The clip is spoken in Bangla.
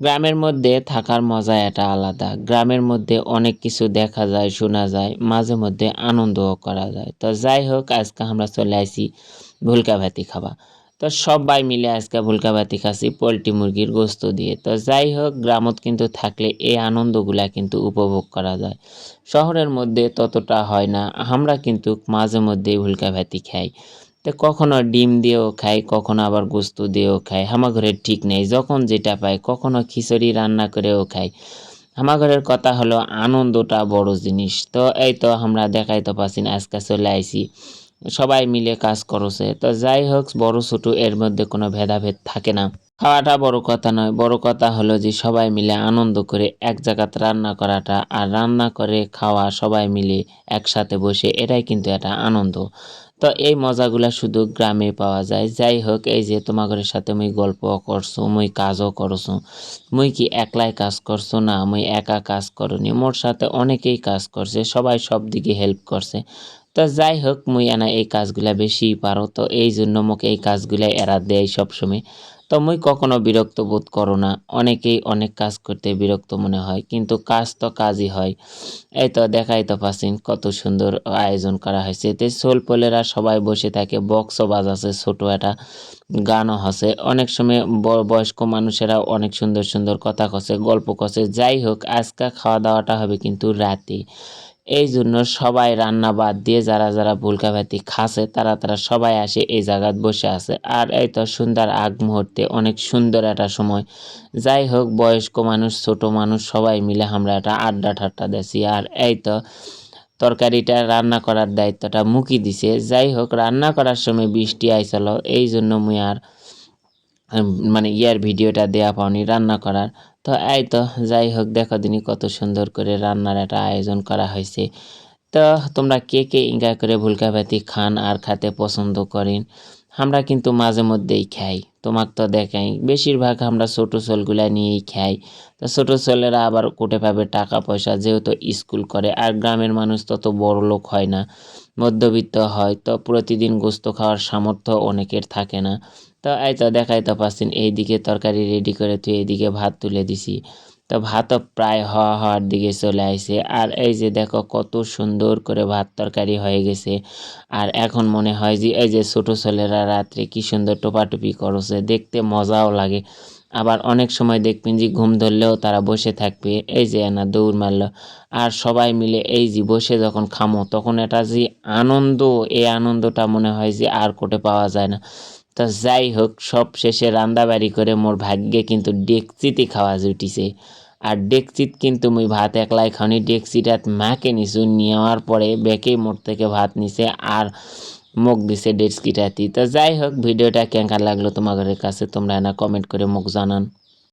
গ্রামের মধ্যে থাকার মজা এটা আলাদা। গ্রামের মধ্যে অনেক কিছু দেখা যায়, শোনা যায়, মাঝে মধ্যে আনন্দও করা যায়। তো যাই হোক, আজকে আমরা চলে আসি ভুলকা ভাতি খাবা তো সবাই মিলে আজকে ভুলকা ভাতি খাচ্ছি পোলট্রি মুরগির গোস্ত দিয়ে। তো যাই হোক, গ্রামত কিন্তু থাকলে এই আনন্দগুলা কিন্তু উপভোগ করা যায়। শহরের মধ্যে ততটা হয় না, আমরা কিন্তু মাঝে মধ্যেই ভুলকা ভাতি খাই। তো কখনো ডিম দিয়েও খাই, কখনো আবার গোস্ত দিয়েও খাই। আমার ঘরের ঠিক নেই। যখন যেটা পাই, কখনো খিচুড়ি রান্না করেও খাই। আমার ঘরের কথা হলো, আনন্দটা বড় জিনিস। তো এই তো আমরা দেখাই তো পাচ্ছি না, আজকে চলে আইসি সবাই মিলে কাজ করছে। তো যাই হোক, বড় ছোট, এর মধ্যে কোনো ভেদাভেদ থাকে না। খাওয়াটা বড় কথা নয়। বড় কথা হলো যে, সবাই মিলে আনন্দ করে এক জায়গাতে রান্না করাটা আর রান্না করে খাওয়া সবাই মিলে একসাথে বসে, এটাই কিন্তু একটা আনন্দ। তো এই মজাগুলা শুধু গ্রামে পাওয়া যায়। যাই হোক, এই যে তোমাদের সাথে মুই গল্প করছ, মুই কাজও করছ, মুই কি একলাই কাজ করছ? না, মুই একা কাজ করনি। মোর সাথে অনেকেই কাজ করছে, সবাই সব দিকে হেল্প করছে। তো যাই হোক, মুই এনা এই কাজগুলা বেশি পারো, তো এই জন্য মোকে এই কাজগুলা এরা দেয় সবসময়। তো মুই কখনো বিরক্ত বোধ করো না। অনেকেই অনেক কাজ করতে বিরক্ত মনে হয়, কিন্তু কাজ তো কাজই হয়। এই তো দেখাই তো পাচ্ছেন কত সুন্দর আয়োজন করা হয়েছে। এতে পোলেরা সবাই বসে থাকে, বক্সও বাজাছে, ছোটো একটা গানও হসে। অনেক সময় বয়স্ক মানুষেরা অনেক সুন্দর সুন্দর কথা কছে গল্প কছে যাই হোক, আজকে খাওয়া দাওয়াটা হবে কিন্তু রাতে। এই জন্য সবাই রান্না বাদ দিয়ে যারা যারা ভুলকা ভাতি খাসে তারা তারা সবাই আসে এই জায়গাত বসে আছে। আর এই তো সুন্দর আগ মুহূর্তে অনেক সুন্দর একটা সময়। যাই হোক, বয়স্ক মানুষ, ছোট মানুষ, সবাই মিলে আমরা একটা আড্ডা ঠাট্টা দেছি আর এই তো তরকারিটা রান্না করার দায়িত্বটা মুকি দিছে। যাই হোক, রান্না করার সময় বৃষ্টি আইসল এই জন্য মুই আর মানে ইয়ার ভিডিওটা দেয়া পাওনি রান্না করার। তো এই তো, যাই হোক, দেখো দিনই কত সুন্দর করে রান্নার একটা আয়োজন করা হয়েছে। তো তোমরা কে কে ইঙ্গা করে ভুলকা ভাতি খান আর খাতে পছন্দ করেন? আমরা কিন্তু মাঝে মধ্যেই খাই। তোমাকে তো দেখাই, বেশিরভাগ আমরা ছোটো ছোলগুলা নিয়েই খাই। তো ছোটো ছোলেরা আবার কোটে পাবে টাকা পয়সা, যেহেতু স্কুল করে, আর গ্রামের মানুষ তত বড় লোক হয় না। মধ্যবিত্ত হয়, তো প্রতিদিন গোস্ত খাওয়ার সামর্থ্য অনেকের থাকে না। তো এই তো দেখাই তো পাচ্ছেন এইদিকে তরকারি রেডি করে তুই এইদিকে ভাত তুলে দিছি। তো ভাতও প্রায় হওয়া হওয়ার দিকে চলে আসে আর এই যে দেখো কত সুন্দর করে ভাত তরকারি হয়ে গেছে। আর এখন মনে হয় যে এই যে ছোটো ছেলেরা রাত্রে কি সুন্দর টোপাটুপি করছে, দেখতে মজাও লাগে। আবার অনেক সময় দেখবেন যে ঘুম ধরলেও তারা বসে থাকবে। এই যে না দৌড় মারলো। আর সবাই মিলে এই যে বসে যখন খামো, তখন এটা যে আনন্দ, এই আনন্দটা মনে হয় যে আর কোটে পাওয়া যায় না। তা যাই হোক, সব শেষে রান্দাবাড়ি করে মোর ভাগ্যে কিন্তু ডেকচিতে খাওয়া জুটিছে। আর ডেকচিত কিন্তু মুই ভাত একলাই খাওনি ডেকচিটাত মাকে নিছু নেওয়ার পরে বেকেই মোর থেকে ভাত নিছে আর মুখ দিছে ডেকচিটাতি তো যাই হোক, ভিডিওটা কেঙ্কার লাগল তোমাদের কাছে, তোমরা না কমেন্ট করে মুখ জানান।